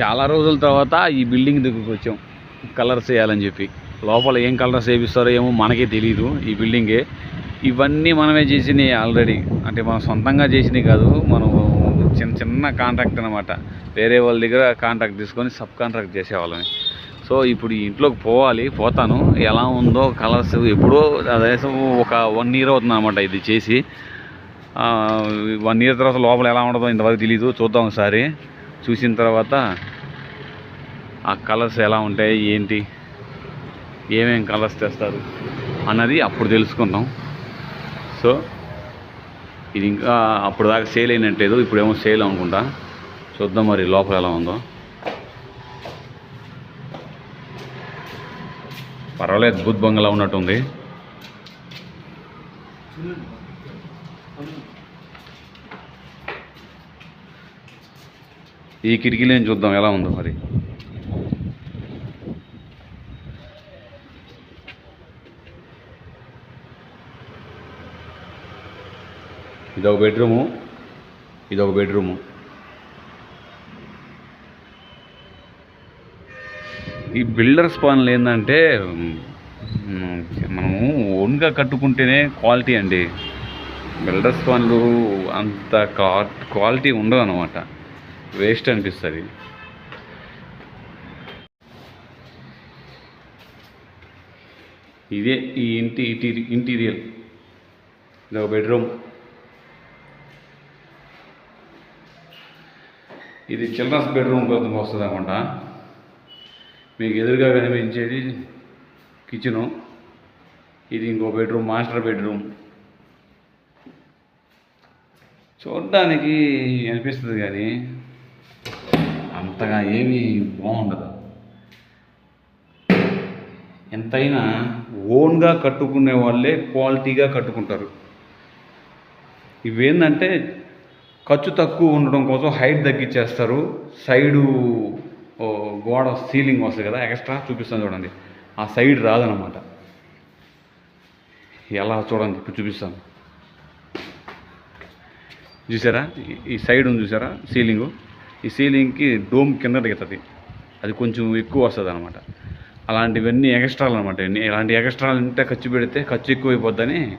చాలా రోజుల తర్వాత ఈ బిల్డింగ్ దగ్గరికి వచ్చాం. కలర్స్ వేయాలని చెప్పి. లోపల ఏం కలర్స్ వేపిస్తారో ఏమో మనకే తెలియదు ఈ బిల్డింగే. ఇవన్నీ మనమే చేసినాయి ఆల్రెడీ. అంటే మనం సొంతంగా చేసినవి కాదు మనం చిన్న చిన్న కాంట్రాక్ట్ అనమాట వేరే వాళ్ళ దగ్గర కాంట్రాక్ట్ తీసుకొని సబ్ కాంట్రాక్ట్ చేసేవాళ్ళని సో ఇప్పుడు ఈ ఇంట్లోకి పోవాలి పోతాను. ఎలా ఉందో కలర్స్ ఎప్పుడో అదేసం ఒక వన్ ఇయర్ అవుతుంది అనమాట ఇది చేసి. వన్ ఇయర్ తర్వాత లోపల ఎలా ఉండదో ఇంతవరకు తెలీదు. చూద్దాం ఒకసారి. చూసిన తర్వాత ఆ కలర్స్ ఎలా ఉంటాయి ఏంటి ఏమేం కలర్స్ తెస్తారు అన్నది అప్పుడు తెలుసుకుందాం. సో ఇది ఇంకా అప్పుడు దాకా సేల్ అయినట్లేదు ఇప్పుడేమో సేల్ అనుకుంటా. చూద్దాం మరి లోపల ఎలా ఉందో. పర్వాలేదు భూత్ బంగ్లా ఉన్నట్టుంది. ఈ కిటికీలేం చూద్దాం ఎలా ఉందో మరి. ఇది ఒక బెడ్రూము ఇదొక బెడ్రూము. ఈ బిల్డర్స్ పనులు ఏంటంటే మనము ఓన్గా కట్టుకుంటేనే క్వాలిటీ అండి. బిల్డర్స్ పనులు అంత క్వాలిటీ ఉండదు అనమాట వేస్ట్ అనిపిస్తుంది. ఇదే ఈ ఇంటి ఇంటి ఇంటీరియర్. ఇది ఒక బెడ్రూమ్. ఇది చిల్డ్రన్స్ బెడ్రూమ్ కోసం వస్తుంది అనమాట మీకు ఎదురుగా కనిపించేది కిచెను. ఇది ఇంకో బెడ్రూమ్ మాస్టర్ బెడ్రూమ్. చూడడానికి అనిపిస్తుంది కానీ అంతగా ఏమీ బాగుండదు. ఎంతైనా ఓన్గా కట్టుకునే వాళ్ళే క్వాలిటీగా కట్టుకుంటారు. ఇవేంటంటే ఖర్చు తక్కువ ఉండడం కోసం హైట్ తగ్గించేస్తారు సైడు గోడ సీలింగ్ వస్తుంది కదా ఎక్స్ట్రా చూపిస్తాను చూడండి. ఆ సైడ్ రాదనమాట ఎలా చూడండి ఇప్పుడు చూపిస్తాను. చూసారా? ఈ సైడ్ ఉంది చూసారా? సీలింగు. ఈ సీలింగ్కి డోమ్ కింద దిగుతుంది. అది కొంచెం ఎక్కువ వస్తుంది అనమాట అలాంటివన్నీ ఎక్స్ట్రాలు అనమాట ఇలాంటి ఎక్స్ట్రాలు ఉంటే ఖర్చు పెడితే ఖర్చు ఎక్కువ అయిపోద్దని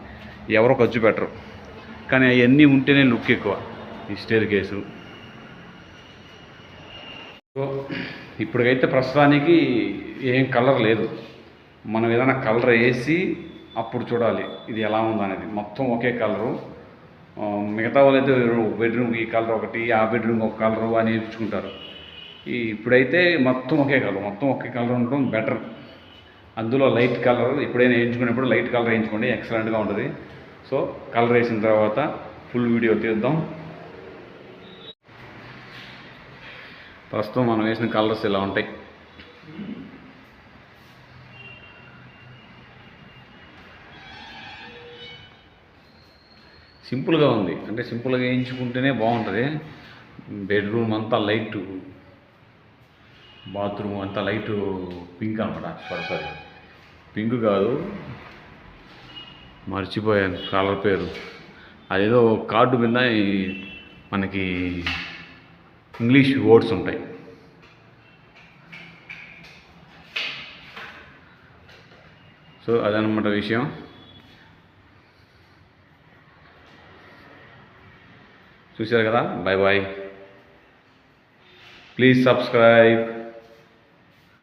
ఎవరో ఖర్చు పెట్టరు. కానీ అవన్నీ ఉంటేనే లుక్ ఎక్కువ ఈ స్టేర్ కేసు. సో ఇప్పటికైతే ప్రస్తుతానికి ఏం కలర్ లేదు. మనం ఏదైనా కలర్ వేసి అప్పుడు చూడాలి. ఇది ఎలా ఉందనేది. మొత్తం ఒకే కలరు. మిగతా వాళ్ళైతే బెడ్రూమ్కి ఈ కలర్ ఒకటి ఆ బెడ్రూమ్ ఒక కలరు అని వేయించుకుంటారు ఈ ఇప్పుడైతే మొత్తం ఒకే కలర్ మొత్తం ఒకే కలర్ ఉండటం బెటర్. అందులో లైట్ కలర్ ఇప్పుడైనా వేయించుకునేప్పుడు లైట్ కలర్ వేయించుకోండి ఎక్సలెంట్గా ఉంటుంది. సో కలర్ వేసిన తర్వాత ఫుల్ వీడియో తీద్దాం. ప్రస్తుతం మనం వేసిన కలర్స్ ఇలా ఉంటాయి. సింపుల్గా ఉంది. అంటే సింపుల్గా వేయించుకుంటేనే బాగుంటుంది. బెడ్రూమ్ అంతా లైట్ బాత్రూమ్ అంతా లైట్ పింక్ అనమాట సారీ సారీ. పింక్ కాదు. మర్చిపోయాను కలర్ పేరు. అదేదో కార్డు మీద ఈ మనకి ఇంగ్లీష్ వర్డ్స్ ఉంటాయి. సో అదనమాట విషయం. चूसर कदा बाय बाय प्लीज़ सब्सक्राइब